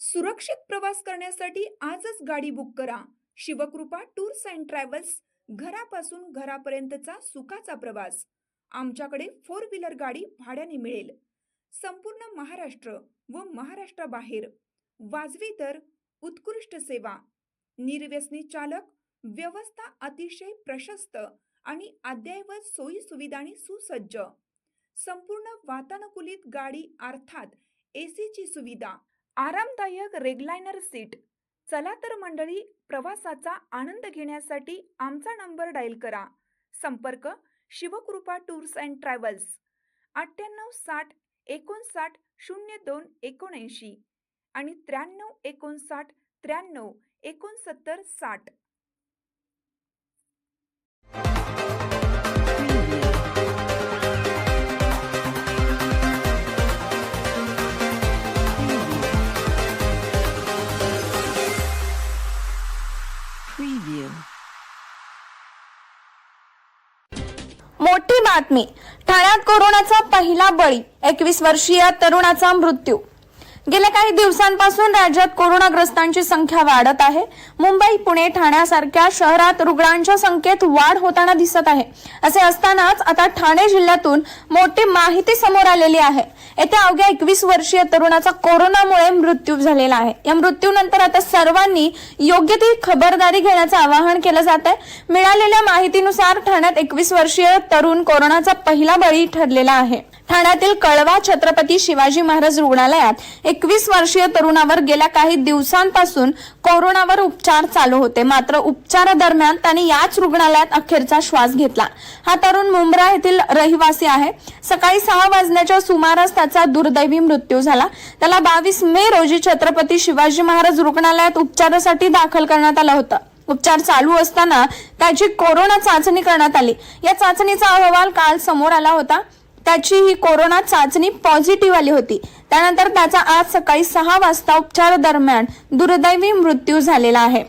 सुरक्षित प्रवास करण्यासाठी आजच गाडी बुक करा. शिवकृपा टूर्स अँड ट्रॅव्हल्स घरापासून घरापर्यंतचा सुखाचा प्रवास. आमच्याकडे फोर व्हीलर गाडी भाड्याने मिळेल. संपूर्ण महाराष्ट्र व महाराष्ट्राबाहेर. वाजवी दर उत्कृष्ट सेवा. निर्व्यसनी चालक व्यवस्था अतिशय प्रशस्त आणि अद्ययावत सोयी सुविधांनी सुसज्ज. संपूर्ण वातानुकूलित गाडी अर्थात एसीची सुविधा. आरामदायक रेगलायनर सीट. चला तर मंडळी प्रवासाचा आनंद घेण्यासाठी आमचा नंबर डायल करा. संपर्क शिवकृपा टूर्स अँड ट्रॅव्हल्स अठ्ठ्याण्णव साठ एकोणसाठ शून्य दोन एकोणऐंशी आणि त्र्याण्णव एकोणसाठ त्र्याण्णव एकोणसत्तर साठ. Preview. मोठी बातमी. ठाण्यात कोरोनाचा पहिला बळी. एकवीस वर्षीय तरुणाचा मृत्यू. गेल्या काही दिवसांपासून राज्यात कोरोनाग्रस्तांची संख्या वाढत आहे. मुंबई पुणे ठाण्यासारख्या शहरात रुग्णांच्या संख्येत वाढ होताना दिसत आहे. असे असतानाच आता ठाणे जिल्ह्यातून मोठी माहिती समोर आलेली आहे. येत्या अवघ्या एकवीस वर्षीय तरुणाचा कोरोनामुळे मृत्यू झालेला आहे. या मृत्यूनंतर आता सर्वांनी योग्य ती खबरदारी घेण्याचं आवाहन केलं जात आहे. मिळालेल्या माहितीनुसार ठाण्यात एकवीस वर्षीय तरुण कोरोनाचा पहिला बळी ठरलेला आहे. ठाण्यातील कळवा छत्रपती शिवाजी महाराज रुग्णालयात एकवीस वर्षीय तरुणावर गेल्या काही दिवसांपासून कोरोनावर उपचार चालू होते. मात्र उपचारादरम्यान त्याने याच रुग्णालयात अखेरचा श्वास घेतला. हा तरुण मुंब्रा येथील रहिवासी आहे. सकाळी सहा वाजण्याच्या सुमारास त्याचा दुर्दैवी मृत्यू झाला. त्याला बावीस मे रोजी छत्रपती शिवाजी महाराज रुग्णालयात उपचारासाठी दाखल करण्यात आलं होतं. उपचार चालू असताना त्याची कोरोना चाचणी करण्यात आली. या चाचणीचा अहवाल काल समोर आला होता. त्याची ही कोरोना चाचणी पॉझिटिव्ह आली होती. त्यानंतर त्याचा आज सकाळी सहा वाजता उपचार दरम्यान दुर्दैवी मृत्यू झालेला आहे.